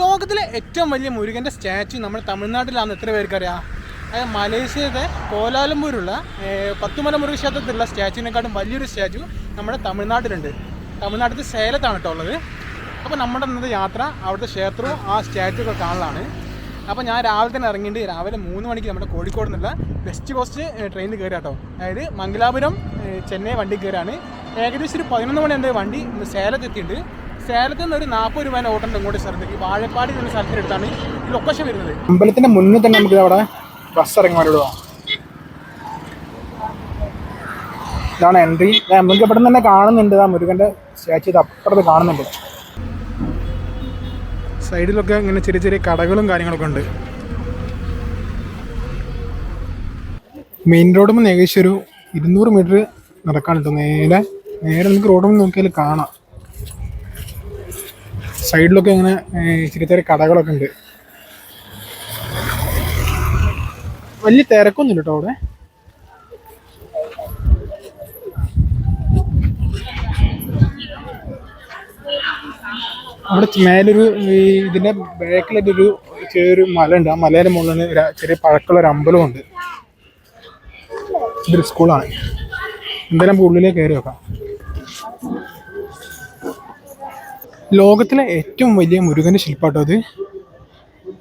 ലോകത്തിലെ ഏറ്റവും വലിയ മുരുകന്റെ സ്റ്റാച്ചു നമ്മുടെ തമിഴ്നാട്ടിലാണ് എത്ര പേർക്കറിയാം? അതായത് മലേഷ്യയിലെ കോലാലംപൂരുള്ള പത്തുമല മുരുക ക്ഷേത്രത്തിലുള്ള സ്റ്റാച്ചുവിനെക്കാട്ടും വലിയൊരു സ്റ്റാച്ചു നമ്മുടെ തമിഴ്നാട്ടിലുണ്ട്. തമിഴ്നാട്ടിൽ സേലത്താണ് കേട്ടോ ഉള്ളത്. അപ്പോൾ നമ്മുടെ ഇന്നത്തെ യാത്ര അവിടുത്തെ ക്ഷേത്രവും ആ സ്റ്റാച്ചു ഒക്കെ കാണലാണ്. അപ്പോൾ ഞാൻ രാവിലെ തന്നെ ഇറങ്ങിയിട്ട് രാവിലെ മൂന്ന് മണിക്ക് നമ്മുടെ കോഴിക്കോട് നിന്നുള്ള വെസ്റ്റ് കോസ്റ്റ് ട്രെയിനിൽ കയറി കേട്ടോ. അതായത് മംഗലാപുരം ചെന്നൈ വണ്ടി കയറാണ് ഏകദേശം ഒരു പതിനൊന്ന് മണി എന്റെ വണ്ടി ഇന്ന് സേലത്ത് എത്തിയിട്ടുണ്ട്. സേലത്ത് നിന്ന് ഒരു നാൽപ്പത് രൂപ ഓട്ടം ഇങ്ങോട്ട് സ്ഥലത്ത്. ഈ വാഴപ്പാടി എന്ന സ്ഥലത്തിനടുത്താണ് ഈ ലൊക്കേഷൻ വരുന്നത്. അമ്പലത്തിന്റെ മുന്നിൽ തന്നെ നമുക്ക് അവിടെ ബസ് ഇറങ്ങി വരിടുക ഇതാണ് എൻട്രി നമുക്ക് ഇവിടെ തന്നെ കാണുന്നുണ്ട്. ആ മുരുകന്റെ സ്റ്റാച്ചു ഇത് അപ്പുറത്ത് കാണുന്നുണ്ട്. സൈഡിലൊക്കെ ഇങ്ങനെ ചെറിയ ചെറിയ കടകളും കാര്യങ്ങളൊക്കെ ഉണ്ട്. മെയിൻ റോഡിൽ നിന്ന് ഏകദേശം ഒരു ഇരുന്നൂറ് മീറ്റർ നടക്കാനുണ്ട്. കേട്ടോ നേരെ നേരെ നമുക്ക് റോഡിൽ നിന്ന് നോക്കിയാൽ കാണാം. സൈഡിലൊക്കെ ഇങ്ങനെ ഇച്ചിരി ചെറിയ കടകളൊക്കെ ഉണ്ട്. വലിയ തിരക്കൊന്നുമില്ല കേട്ടോ അവിടെ. അവിടെ മേലൊരു ഈ ഇതിന്റെ ബാക്കിലായിട്ട് ഒരു ചെറിയൊരു മല ഉണ്ട്. ആ മലയുടെ മുകളിൽ ചെറിയ പഴക്കമുള്ള ഒരു അമ്പലമുണ്ട് ഇതൊരു സ്കൂളാണ് എന്തായാലും ഉള്ളിലേക്ക് കയറി വെക്കാം ലോകത്തിലെ ഏറ്റവും വലിയ മുരുകന്റെ ശില്പാട്ടോ അത്.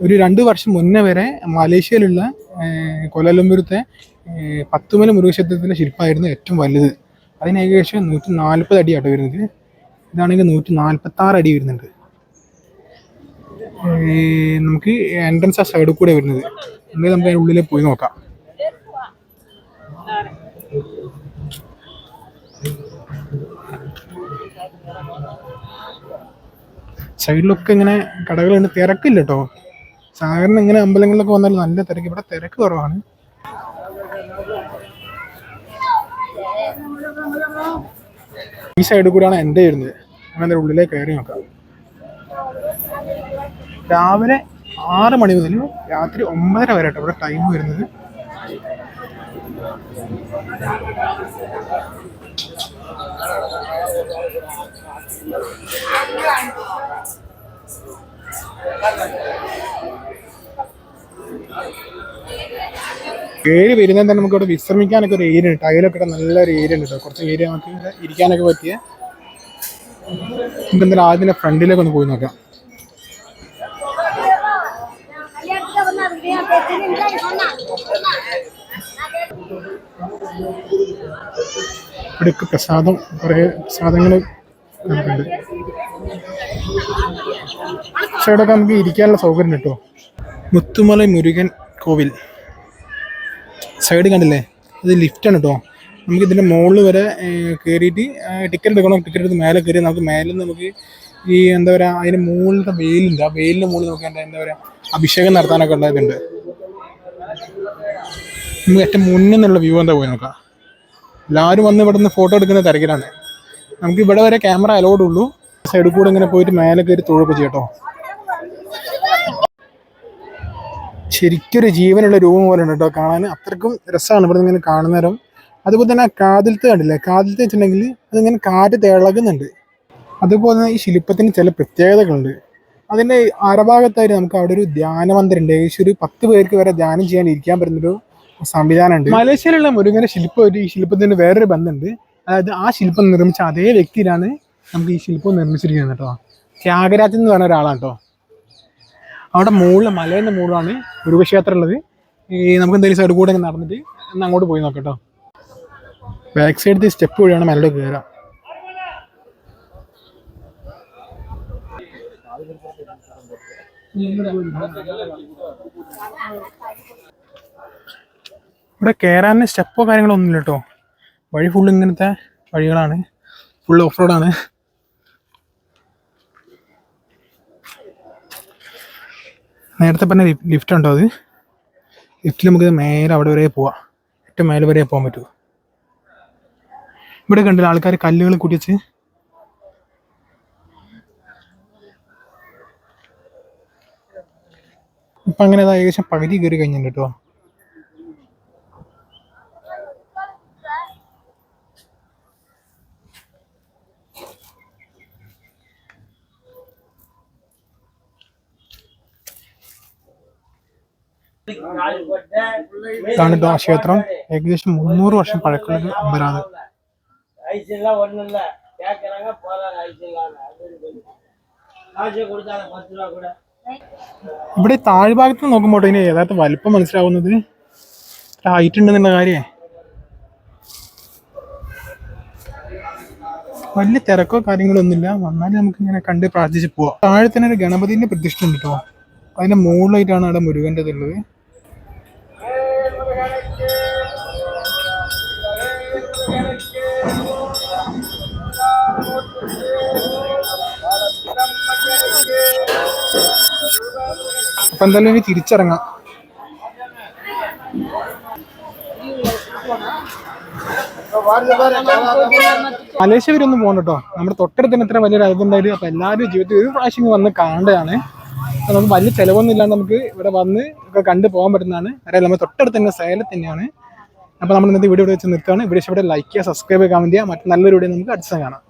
ഒരു രണ്ട് വർഷം മുന്നേ വരെ മലേഷ്യയിലുള്ള കോലാലംപൂരത്തെ പത്തുമല മുരുകക്ഷേത്രത്തിലെ ശില്പമായിരുന്നു ഏറ്റവും വലുത്. അതിന് ഏകദേശം നൂറ്റി നാൽപ്പത് അടിയാട്ടോ വരുന്നത്. ഇതാണെങ്കിൽ നൂറ്റി നാൽപ്പത്തി ആറ് അടി വരുന്നുണ്ട്. നമുക്ക് എൻട്രൻസ് ആ സൈഡിൽ കൂടെ വരുന്നത്. എന്നാൽ നമുക്ക് അതിന്റെ ഉള്ളിൽ പോയി നോക്കാം. സൈഡിലൊക്കെ ഇങ്ങനെ കടകളുണ്ട് തിരക്കില്ല കേട്ടോ സാധാരണ ഇങ്ങനെ അമ്പലങ്ങളിലൊക്കെ വന്നാൽ നല്ല തിരക്ക്. ഇവിടെ തിരക്ക് കുറവാണ്. ഈ സൈഡിൽ കൂടെയാണ് എന്റെ വരുന്നത്. അങ്ങനെ ഉള്ളിലേക്ക് കയറി നോക്കാം. രാവിലെ ആറ് മണി മുതൽ രാത്രി ഒമ്പതര വരെ കേട്ടോ ഇവിടെ ടൈം വരുന്നത്. കേറി വരുന്നത് തന്നെ നമുക്കിവിടെ വിശ്രമിക്കാനൊക്കെ ഒരു ഏരിയ ഉണ്ട്. ടൈലൊക്കെ ഇട്ട നല്ലൊരു ഏരിയ ഉണ്ട് കേട്ടോ കുറച്ച് ഏരിയ നമുക്ക് ഇരിക്കാനൊക്കെ പറ്റിയ. നമുക്ക് എന്തായാലും ആദ്യം ഫ്രണ്ടിലേക്ക് ഒന്ന് പോയി നോക്കാം. ഇവിടെ പ്രസാദം കുറേ പ്രസാദങ്ങൾ നമുക്കുണ്ട്. ഇവിടെയൊക്കെ നമുക്ക് ഇരിക്കാനുള്ള സൗകര്യം കിട്ടുമോ? മുത്തുമല മുരുകൻ കോവിൽ. സൈഡ് കണ്ടില്ലേ? ഇത് ലിഫ്റ്റാണ് കേട്ടോ നമുക്ക് ഇതിന്റെ മുകളിൽ വരെ കയറിയിട്ട് ടിക്കറ്റ് എടുക്കണം. ടിക്കറ്റ് എടുത്ത് മേലെ കയറി നമുക്ക് മേലെ നമുക്ക് ഈ എന്താ പറയുക അതിന് മുകളിലത്തെ വെയിലുണ്ട്. ആ വെയിലിന്റെ മുകളിൽ നമുക്ക് എന്താ എന്താ പറയുക അഭിഷേകം നടത്താനൊക്കെ ഉണ്ടായതുണ്ട് നമുക്ക് ഏറ്റവും മുന്നിൽ നിന്നുള്ള വ്യൂ എന്താ പോയി നോക്കാം. എല്ലാവരും വന്ന് ഇവിടെ നിന്ന് ഫോട്ടോ എടുക്കുന്ന തിരക്കിലാണ്. നമുക്ക് ഇവിടെ വരെ ക്യാമറ അലോഡ് ഉള്ളൂ. സൈഡിൽ കൂടെ ഇങ്ങനെ പോയിട്ട് മേലെ കയറി തൊഴുപ്പ് ചെയ്യട്ടോ ശരിക്കൊരു ജീവനുള്ള രൂപം പോലെ ഉണ്ട് കേട്ടോ കാണാൻ. അത്രക്കും രസമാണ് ഇവിടെ ഇങ്ങനെ കാണുന്നേരം അതുപോലെ തന്നെ ആ കാതിലത്തെ കണ്ടില്ലേ? കാതിലത്തെ വെച്ചിട്ടുണ്ടെങ്കിൽ അതിങ്ങനെ കാറ്റ് തിളകുന്നുണ്ട്. അതുപോലെ തന്നെ ഈ ശില്പത്തിന് ചില പ്രത്യേകതകളുണ്ട്. അതിന്റെ അരഭാഗത്തായിട്ട് നമുക്ക് അവിടെ ഒരു ധ്യാനമന്ദിരം ഉണ്ട് ഏകദേശം ഒരു പത്ത് പേർക്ക് വരെ ധ്യാനം ചെയ്യാൻ ഇരിക്കാൻ പറ്റുന്നൊരു സംവിധാനമുണ്ട്. മലേഷ്യയിലുള്ള മുരുകന്റെ ശില്പം ഒരു ഈ ശില്പത്തിന് വേറൊരു ബന്ധമുണ്ട്. അതായത് ആ ശില്പം നിർമ്മിച്ച അതേ വ്യക്തിയിലാണ് നമുക്ക് ഈ ശില്പം നിർമ്മിച്ചിരിക്കുന്നത് കേട്ടോ. ത്യാഗരാജൻ എന്ന് പറയുന്ന ഒരാളാണ് കേട്ടോ അവിടെ മുകളിൽ മലേന്റെ മുകളിലാണ് മുരുകക്ഷേത്രം ഉള്ളത് ഈ നമുക്ക് എന്തെങ്കിലും സൈഡ് കൂടെ നടന്നിട്ട് ഒന്ന് അങ്ങോട്ട് പോയി നോക്കാം കേട്ടോ. ബാക്ക് സൈഡ് സ്റ്റെപ്പ് വഴിയാണ് മലയുടെ കയറുക. ഇവിടെ കയറാൻ സ്റ്റെപ്പോ കാര്യങ്ങളോ ഒന്നുമില്ല കേട്ടോ. വഴി ഫുള്ള് ഇങ്ങനത്തെ വഴികളാണ്. ഫുള്ള് ഓഫ് റോഡാണ് നേരത്തെ പറഞ്ഞ ലിഫ്റ്റ് ഉണ്ടോ അത്? ലിഫ്റ്റിൽ നമുക്ക് നേരെ അവിടെ വരെ പോവാം. ഏറ്റവും മേലെ വരെ പോകാൻ പറ്റുമോ ഇവിടെ കണ്ടില്ല ആൾക്കാർ കല്ലുകൾ കുടിച്ച് ഇപ്പം അങ്ങനെ ഏകദേശം പകുതി കയറി കഴിഞ്ഞിട്ടുണ്ട് കേട്ടോ. ഇതാണ് ആ ക്ഷേത്രം. ഏകദേശം മുന്നൂറ് വർഷം പഴക്കമുള്ള ഒരു അമ്പലമാണ് ഇവിടെ താഴ്ഭാഗത്ത് നോക്കുമ്പോൾ ഇതിന് യഥാർത്ഥ വലിപ്പം മനസ്സിലാവുന്നത് ഹൈറ്റ് ഉണ്ടെന്നുള്ള കാര്യേ. വലിയ തിരക്കോ കാര്യങ്ങളൊന്നുമില്ല വന്നാലും നമുക്ക് ഇങ്ങനെ കണ്ട് പ്രാർത്ഥിച്ച് പോവാം. താഴെ തന്നെ ഒരു ഗണപതിന്റെ പ്രതിഷ്ഠ ഉണ്ട് കേട്ടോ. അതിന്റെ മുകളിലായിട്ടാണ് അവിടെ മുരുകന്റെതുള്ളത് അപ്പൊ എന്തായാലും ഇനി തിരിച്ചിറങ്ങാം. മലേഷ്യ വരെ പോകണം കേട്ടോ. നമ്മുടെ തൊട്ടടുത്ത് തന്നെ ഇത്ര വലിയൊരു അതുണ്ടായിട്ട് അപ്പൊ എല്ലാവരും ജീവിതത്തിൽ ഒരു പ്രാവശ്യം വന്ന് കാണേണ്ടതാണ് നമുക്ക് വലിയ ചിലവൊന്നും ഇല്ലാണ്ട് നമുക്ക് ഇവിടെ വന്ന് ഒക്കെ കണ്ടു പോകാൻ പറ്റുന്നതാണ്. അറിയാം നമ്മൾ തൊട്ടടുത്ത് തന്നെ സേലത്ത് തന്നെയാണ്. അപ്പൊ നമ്മൾ ഇന്നത്തെ വീഡിയോ ഇവിടെ വെച്ച് നിൽക്കുകയാണ് വീഡിയോ ഇവിടെ ലൈക്ക് ചെയ്യുക സബ്സ്ക്രൈബ് ചെയ്യാൻ വേണ്ടിയാൽ മറ്റു നല്ലൊരു വീഡിയോ നമുക്ക് അടുത്ത കാണാം.